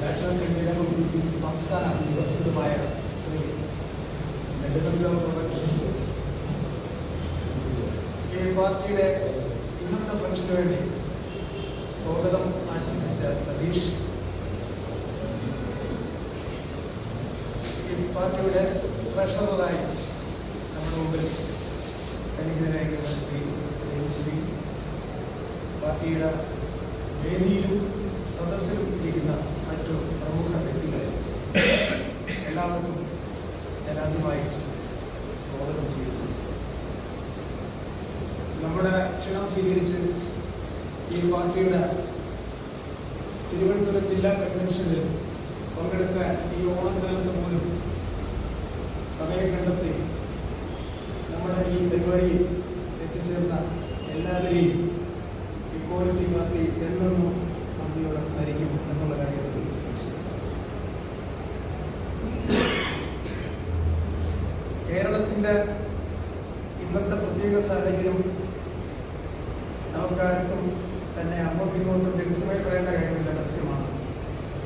National കൺവീനറും സംസ്ഥാന പ്രസിഡന്റുമായ ശ്രീ നെടുങ്കണ്ടം ഈ പാർട്ടിയുടെ ഇന്നത്തെ ഫംഗ്ഷന് വേണ്ടി സ്വാഗതം ആശംസിച്ച സതീഷ്. ഈ പാർട്ടിയുടെ ട്രഷററായി നമ്മുടെ മുമ്പിൽ സന്നിഹിതനായിരിക്കുന്ന ശ്രീ ശ്രീ പാർട്ടിയുടെ വേദിയിലും ഇരിക്കുന്ന മറ്റു പ്രമുഖ വ്യക്തികളെ എല്ലാവർക്കും ഞാൻ ആദ്യമായി സ്വാഗതം ചെയ്യുന്നു. നമ്മുടെ ക്ഷണം സ്വീകരിച്ച് ഈ പാർട്ടിയുടെ തിരുവനന്തപുരം ജില്ലാ കൺവെൻഷനിൽ പങ്കെടുക്കാൻ ഈ ഓണക്കാലത്ത് പോലും സമയം കണ്ടെത്തി നമ്മുടെ ഈ പരിപാടിയിൽ കേരളത്തിന്റെ ഇന്നത്തെ പ്രത്യേക സാഹചര്യം നമുക്കാർക്കും തന്നെ അങ്ങോട്ടും രഹസ്യമായി പറയേണ്ട കാര്യമില്ല പരസ്യമാണ്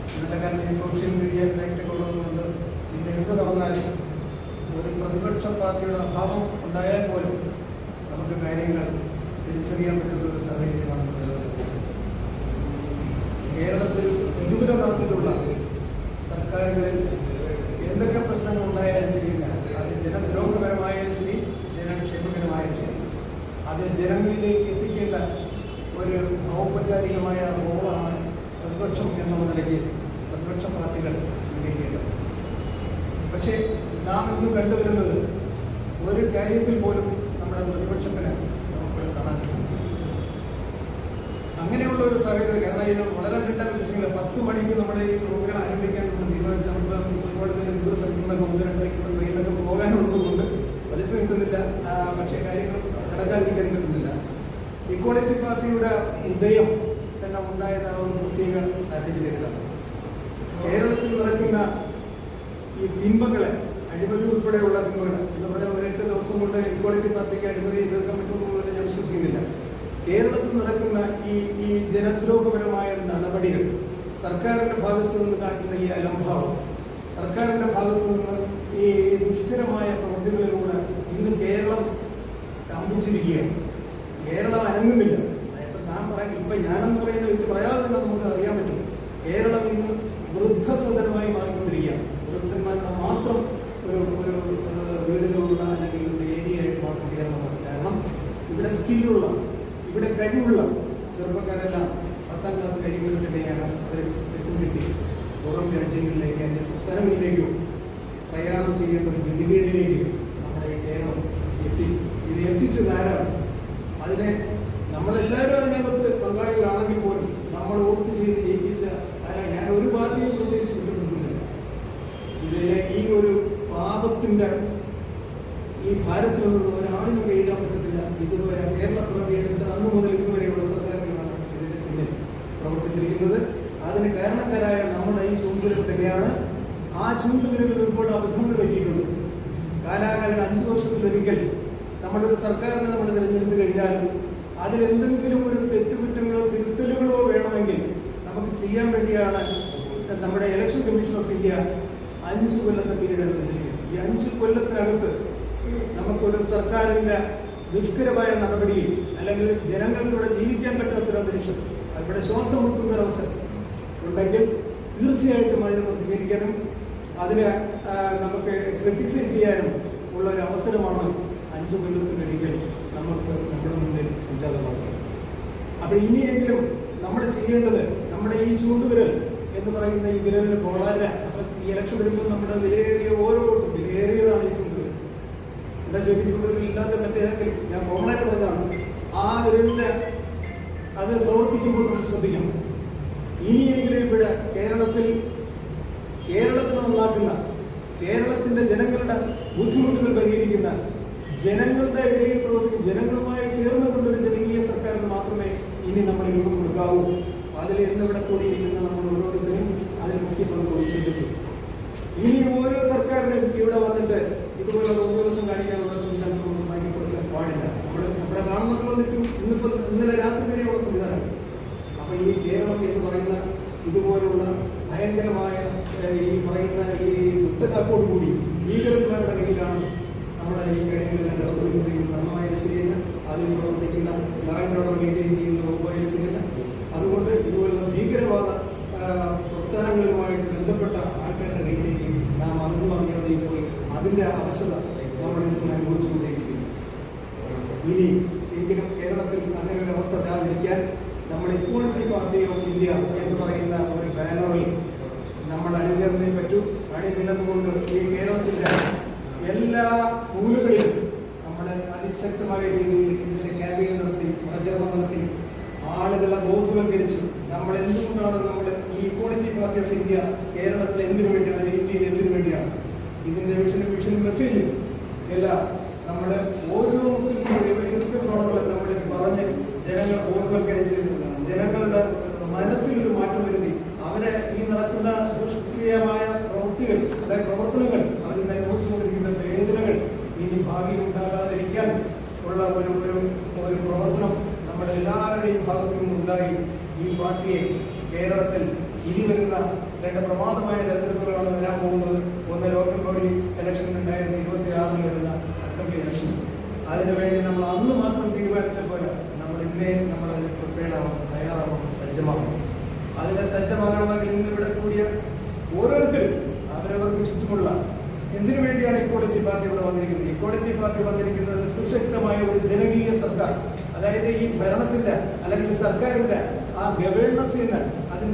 ഇന്നത്തെ കാലത്ത് ഈ സോഷ്യൽ മീഡിയ ഉള്ളതുകൊണ്ട് പിന്നെ എന്ത് നടന്നാലും ഒരു പ്രതിപക്ഷ പാർട്ടിയുടെ അഭാവം ഉണ്ടായാൽ പോലും നമുക്ക് കാര്യങ്ങൾ തിരിച്ചറിയാൻ പറ്റുന്ന ഒരു സാഹചര്യമാണ് നിലനിൽക്കുന്നത് കേരളത്തിൽ ജനങ്ങളിലേക്ക് എത്തിക്കേണ്ട ഒരു ഔപചാരികമായ റോളാണ് പ്രതിപക്ഷം എന്നുള്ള നിലയ്ക്ക് പ്രതിപക്ഷ പാർട്ടികൾ സ്വീകരിക്കേണ്ടത്. പക്ഷേ നാം ഇന്ന് കണ്ടുവരുന്നത് ഒരു കാര്യത്തിൽ പോലും നമ്മുടെ പ്രതിപക്ഷത്തിന് നമുക്ക് കാണാൻ അങ്ങനെയുള്ള ഒരു സാഹചര്യം കാരണം ഇത് വളരെ കിട്ടാൻ ഉദ്ദേശിക്കുന്നത് പത്ത് മണിക്ക് നമ്മുടെ ഈ പ്രോഗ്രാം ആരംഭിക്കാൻ നമ്മൾ തീരുമാനിച്ച നമുക്ക് ഒരുപാട് പേര് ദൂര സ്ഥലങ്ങളിലൊക്കെ ഒന്ന് രണ്ടരയ്ക്ക് ട്രെയിനിലൊക്കെ പോകാനുള്ളതുകൊണ്ട് പൈസ കിട്ടുന്നില്ല ആ, പക്ഷേ കാര്യങ്ങൾ നടക്കാതിരിക്കാൻ പറ്റുന്നില്ല ഇക്വാളിറ്റി പാർട്ടിയുടെ ഉദയം തന്നെ ഉണ്ടായത് ആ ഒരു പ്രത്യേക സാഹചര്യത്തിലാണ്. കേരളത്തിൽ നടക്കുന്ന ഈ തിന്മകളെ അഴിമതി ഉൾപ്പെടെയുള്ള തിന്മകൾ എന്ന് പറഞ്ഞാൽ ഒരെട്ട് ദിവസം കൊണ്ട് ഇക്വാളിറ്റി പാർട്ടിക്ക് അഴിമതി എതിർക്കാൻ പറ്റുമെന്ന് ഞാൻ വിശ്വസിക്കുന്നില്ല. കേരളത്തിൽ നടക്കുന്ന ഈ ഈ ജനദ്രോഹപരമായ നടപടികൾ സർക്കാരിന്റെ ഭാഗത്തു നിന്ന് കാട്ടുന്ന ഈ അലംഭാവം സർക്കാരിന്റെ ഭാഗത്തു നിന്ന് ഈ ദുഷ്കരമായ പ്രവൃത്തികളിലൂടെ ഇന്ന് കേരളം സ്തംഭിച്ചിരിക്കുകയാണ്. കേരളം അനങ്ങുന്നില്ല. ഞാൻ പറയാം ഇപ്പൊ ഞാനെന്ന് പറയുന്ന വ്യക്തി പറയാതെ തന്നെ നമുക്ക് അറിയാൻ പറ്റും. കേരളം ഇന്ന് വൃദ്ധസദനമായി മാറിക്കൊണ്ടിരിക്കുകയാണ്. വൃദ്ധന്മാരുടെ മാത്രം ഒരു ഒരു വീടുകളുള്ള അല്ലെങ്കിൽ ഒരു ഏരിയ ആയിട്ട് മാത്രം കേരളം മാറി കാരണം ഇവിടെ സ്കില്ലുള്ള ഇവിടെ കഴിവുള്ള ചെറുപ്പക്കാരെല്ലാം പത്താം ക്ലാസ് കഴിയുമ്പോഴത്തേക്കാണ് അവർ കിട്ടി പുറം രാജ്യങ്ങളിലേക്ക് എന്റെ സംസ്ഥാനങ്ങളിലേക്കോ പ്രയാണം ചെയ്യേണ്ട ഒരു ഗതികേടിലേക്ക് നമ്മുടെ കേരളം എത്തി ഇത് എത്തിച്ചത് അതിനെ നമ്മളെല്ലാവരും അതിനകത്ത് പങ്കാളികളാണെങ്കിൽ പോലും നമ്മൾ വോട്ട് ചെയ്ത് ജയിപ്പിച്ച ആരാ? ഞാൻ ഒരു പാർട്ടിയെ പ്രത്യേകിച്ച് വിട്ടുകൊടുക്കുന്നില്ല. ഇതിലെ ഈ ഒരു പാപത്തിന്റെ ഈ ഭാരത്തിൽ നിന്ന് ഒരാളിനും എഴുതാൻ പറ്റത്തില്ല. ഇതുവരെ കേരള പിറവി അന്ന് മുതൽ ഇന്നുവരെയുള്ള സർക്കാരുകളാണ് ഇതിന് പിന്നിൽ പ്രവർത്തിച്ചിരിക്കുന്നത്. അതിന് കാരണക്കാരായ നമ്മുടെ ഈ ചൂണ്ടുവിരൽ തന്നെയാണ്. ആ ചൂണ്ടുകളിൽ ഒരുപാട് അബദ്ധങ്ങൾ പറ്റിയിട്ടുണ്ട്. കാലാകാലം അഞ്ചു വർഷത്തിലൊരിക്കൽ നമ്മളൊരു സർക്കാരിനെ നമ്മൾ തിരഞ്ഞെടുത്ത് കഴിഞ്ഞാൽ അതിലെന്തെങ്കിലും ഒരു തെറ്റുകുറ്റങ്ങളോ തിരുത്തലുകളോ വേണമെങ്കിൽ നമുക്ക് ചെയ്യാൻ വേണ്ടിയാണ് നമ്മുടെ ഇലക്ഷൻ കമ്മീഷൻ ഓഫ് ഇന്ത്യ അഞ്ച് കൊല്ലത്തെ പീരീഡ് അനുവദിച്ചിരിക്കുന്നത് ഈ അഞ്ച് കൊല്ലത്തിനകത്ത് നമുക്കൊരു സർക്കാരിന്റെ ദുഷ്കരമായ നടപടിയിൽ അല്ലെങ്കിൽ ജനങ്ങളിലൂടെ ജീവിക്കാൻ പറ്റാത്തൊരു അന്തരീക്ഷം ഇവിടെ ശ്വാസം മുട്ടുന്ന ഒരു അവസരം ഉണ്ടെങ്കിൽ തീർച്ചയായിട്ടും അതിനെ പ്രതികരിക്കാനും അതിന് നമുക്ക് ക്രിട്ടിസൈസ് ചെയ്യാനും ഉള്ള ഒരു അവസരമാണ് അഞ്ചു കൊല്ലത്തിലൊരിക്കൽ നമുക്ക് നമ്മുടെ മുന്നിൽ സംജാതമാക്കുന്നത് അപ്പൊ ഇനിയെങ്കിലും നമ്മൾ ചെയ്യേണ്ടത് നമ്മുടെ ഈ ചൂണ്ടുവിരൽ എന്ന് പറയുന്ന ഈ വിരലിന് വളരെ അപ്പൊ ഈ ഇലക്ഷൻ വരുമ്പോൾ നമ്മുടെ വിലയേറിയ ഓരോ വിലയേറിയതാണ് ഈ ചൂണ്ടുവിരൽ. എന്താ ചോദ്യം? ചൂണ്ടുവിരൽ ഇല്ലാത്ത മറ്റേതെങ്കിലും ഞാൻ കോമണായിട്ട് പറഞ്ഞതാണ്. ആ വിരലിന്റെ അത് പ്രവർത്തിക്കുമ്പോൾ നമ്മൾ ശ്രദ്ധിക്കണം. ഇനിയെങ്കിലും ഇവിടെ കേരളത്തിൽ കേരളത്തിൽ നന്നാക്കുന്ന കേരളത്തിന്റെ ജനങ്ങളുടെ ബുദ്ധിമുട്ടുകൾ പരിഹരിക്കുന്ന ജനങ്ങളുടെ ഇടയിൽ പ്രവർത്തിക്കും ജനങ്ങളുമായി ചേർന്ന് കൊണ്ടൊരു ജനകീയ സർക്കാരിന് മാത്രമേ ഇനി നമ്മൾ രൂപം കൊടുക്കാവൂ. അതിൽ എന്നിവിടെ കൂടിയിരിക്കുന്ന നമ്മൾ ഓരോരുത്തരും അതിൽ മുഖ്യ പങ്ക് വഹിച്ചിട്ടുണ്ട്. ഇനി ഓരോ സർക്കാരിനും ഇവിടെ വന്നിട്ട് ഇതുപോലെ ഒരു ദിവസം കാണിക്കാനുള്ള സംവിധാനം നമുക്ക് മാറ്റി കൊടുക്കാൻ പാടില്ല. നമ്മുടെ നമ്മുടെ കാണുന്നുള്ള നിത്യം ഇന്നിപ്പോൾ ഇന്നലെ രാത്രി വരെയുള്ള സംവിധാനം അപ്പോൾ ഈ കേരളം എന്ന് പറയുന്ന ഇതുപോലുള്ള ഭയങ്കരമായ ഈ പറയുന്ന ഈ പുസ്തകത്തോടു കൂടി ഭീകരന്മാരുടെ കയ്യിലാണ് നമ്മുടെ ഈ കാര്യങ്ങളെല്ലാം നടന്നുകൊണ്ടിരിക്കുന്നത് ഭരണമായാലും ശരിയല്ല അതിൽ പ്രവർത്തിക്കുന്ന ലാൻഡ് മെയിന്റെയിൻ ചെയ്യുന്ന വകുപ്പായാലും ശരിയല്ല അതുകൊണ്ട് ഇതുപോലുള്ള ഭീകരവാദ പ്രസ്ഥാനങ്ങളുമായിട്ട് ബന്ധപ്പെട്ട ആൾക്കാരുടെ കയ്യിലേക്ക് നാം അറിയാതെ പോയി അതിന്റെ അവശത നമ്മൾ ഇന്ന് അനുഭവിച്ചുകൊണ്ടേയിരിക്കുന്നു ഇനി എങ്കിലും കേരളത്തിൽ അങ്ങനെ ഒരു അവസ്ഥ വരാതിരിക്കാൻ നമ്മൾ ഇക്വാളിറ്റി പാർട്ടി ഓഫ് ഇന്ത്യ എന്ന് പറയുന്ന ഒരു ബാനറിൽ നമ്മൾ അണിചേർന്നേ പറ്റൂ അണിനിരന്നുകൊണ്ട് ഈ കേരളത്തിന്റെ എല്ലാ കൂലുകളിലും നമ്മൾ അതിശക്തമായ രീതിയിൽ ഇതിന്റെ ക്യാമ്പയിൻ നടത്തി പ്രചരണം നടത്തി ആളുകളെ ബോധവൽക്കരിച്ചു നമ്മൾ എന്തുകൊണ്ടാണ് നമ്മൾ ഈ ഇക്വാളിറ്റി പാർട്ടി ഓഫ് ഇന്ത്യ കേരളത്തിൽ എന്തിനു വേണ്ടിയാണ് ഇന്ത്യയിൽ എന്തിനു വേണ്ടിയാണ്? വിഷൻ മെസ്സേജും എല്ലാം നമ്മൾ ഓരോ പ്രോണങ്ങളും നമ്മൾ പറഞ്ഞ് ജനങ്ങളെ ബോധവൽക്കരിച്ച് ജനങ്ങളുടെ മനസ്സിൽ ഒരു മാറ്റം വരുത്തി അവരെ ഈ നടക്കുന്ന ദുഷ്ക്രിയമായ പ്രവൃത്തികൾ അല്ലെങ്കിൽ പ്രവർത്തനങ്ങൾ അവർ അനുഭവിച്ചുകൊണ്ടിരിക്കുന്ന വേദനകൾ ഇനി ഭാവിയിൽ ഉണ്ടാകാതിരിക്കാൻ ഉള്ള ഒരു ഒരു ഒരു പ്രവർത്തനം നമ്മുടെ എല്ലാവരുടെയും ഭാഗത്തു ഈ പാർട്ടിയെ കേരളത്തിൽ ഇനി വരുന്ന രണ്ട് പ്രമാദമായ തെരഞ്ഞെടുപ്പുകളാണ് വരാൻ പോകുന്നത്. ഒന്ന് ലോക്കൽ ബോഡി ഇലക്ഷൻ രണ്ടായിരത്തി ഇരുപത്തി ആറിൽ വരുന്ന അസംബ്ലി ഇലക്ഷൻ അതിനുവേണ്ടി നമ്മൾ അന്ന് മാത്രം തീരുമാനിച്ച പോലെ നമ്മൾ ഇന്നേ നമ്മൾ അതിന് പ്രിപ്പയർഡ് ആവും തയ്യാറാവും സജ്ജമാവണം അതിനെ സജ്ജമാകണമെങ്കിൽ ഇന്ന് ഇവിടെ കൂടിയ ഓരോരുത്തരും അവരവർക്ക് ചുറ്റുമുള്ള എന്തിനു വേണ്ടിയാണ് ഇക്വാളിറ്റി പാർട്ടി ഇവിടെ വന്നിരിക്കുന്നത്? ഇക്വാളിറ്റി പാർട്ടി വന്നിരിക്കുന്നത് സുശക്തമായ ഒരു ജനകീയ സർക്കാർ. അതായത് ഈ ഭരണത്തിന്റെ അല്ലെങ്കിൽ സർക്കാരിന്റെ ആ ഗവേണൻസിന് അതിന്റെ